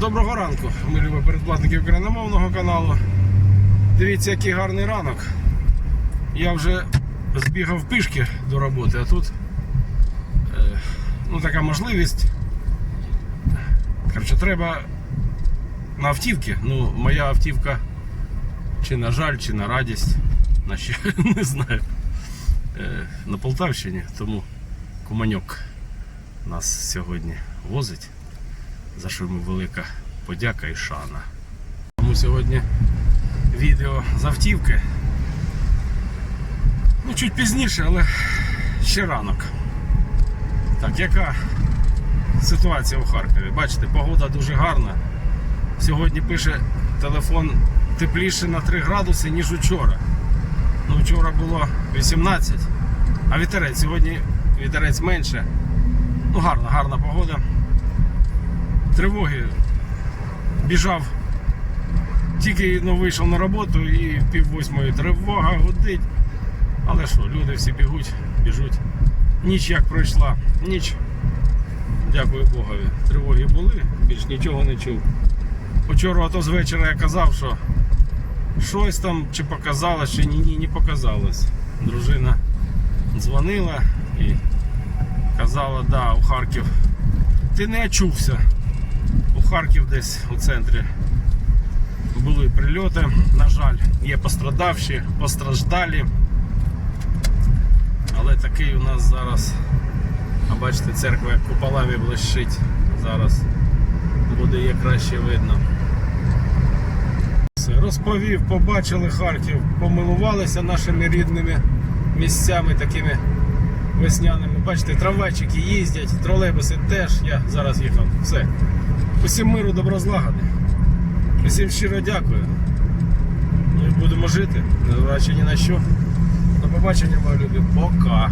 Доброго ранку, ми любі передплатники україномовного каналу. Дивіться, який гарний ранок. Я вже збігав пішки до роботи, а тут е, ну, така можливість. Коротше, треба на автівки. Ну, моя автівка чи на жаль, чи на радість, на що, не знаю. Е, на Полтавщині, тому куманьок нас сьогодні возить за що йому велика подяка і шана. Тому сьогодні відео з автівки. Ну, чуть пізніше, але ще ранок. Так, яка ситуація у Харкові? Бачите, погода дуже гарна. Сьогодні пише телефон тепліше на 3 градуси, ніж учора. Ну, вчора було 18, а вітерець сьогодні вітерець менше. Ну, гарна, гарна погода тривоги біжав. Тільки ну, вийшов на роботу і пів восьмої тривога гудить. Але що, люди всі бігуть, біжуть. Ніч як пройшла, ніч. Дякую Богові. Тривоги були, більш нічого не чув. Вчора ото з вечора я казав, що щось там чи показалось, чи ні, ні, не показалось. Дружина дзвонила і казала, да, у Харків. Ти не очувся. Десь у центрі були прильоти. На жаль, є пострадавші, постраждалі. Але такий у нас зараз, а бачите, церква як куполами блищить. Зараз буде є краще видно. Все, розповів, побачили Харків, помилувалися нашими рідними місцями такими весняними. Бачите, трамвайчики їздять, тролейбуси теж. Я зараз їхав. Все. Усім миру, доброзлагоди. Усім щиро дякую. Ну будемо жити, незважаючи ні на що. До побачення, мої люди. Пока.